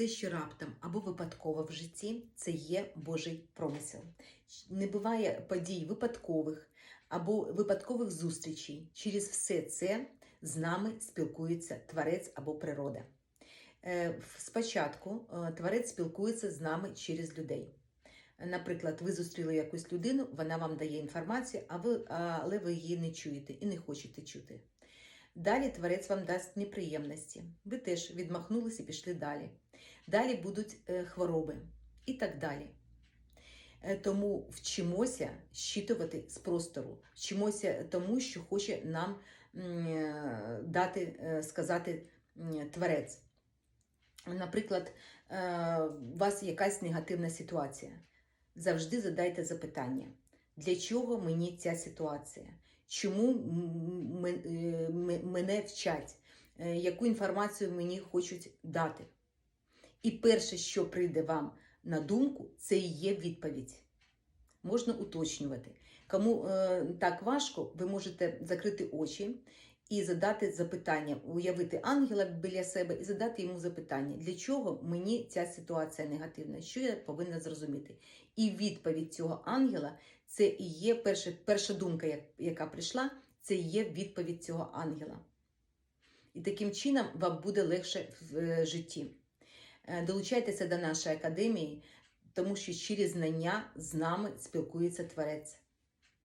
все, що раптом або випадково в житті, це є Божий промисел. Не буває подій випадкових або випадкових зустрічей. Через все це з нами спілкується творець або природа. Е, Спочатку е, творець спілкується з нами через людей. Наприклад, ви зустріли якусь людину, вона вам дає інформацію, а ви, але ви її не чуєте і не хочете чути. Далі творець вам дасть неприємності. Ви теж відмахнулися і пішли далі. Далі будуть е, хвороби і так далі. Е, Тому вчимося щитувати з простору, вчимося тому, що хоче нам е, дати, сказати творець. Наприклад, у вас якась негативна ситуація. Завжди задайте запитання, для чого мені ця ситуація? Чому мене вчать? Яку інформацію мені хочуть дати? І перше, що прийде вам на думку, це і є відповідь. Можна уточнювати. Кому е, так важко, ви можете закрити очі і задати запитання, уявити ангела біля себе і задати йому запитання, для чого мені ця ситуація негативна, що я повинна зрозуміти. І відповідь цього ангела це і є перша, перша думка, яка прийшла, це і є відповідь цього ангела. І таким чином вам буде легше в е, житті. Е, Долучайтеся до нашої академії, тому що через знання з нами спілкується Творець.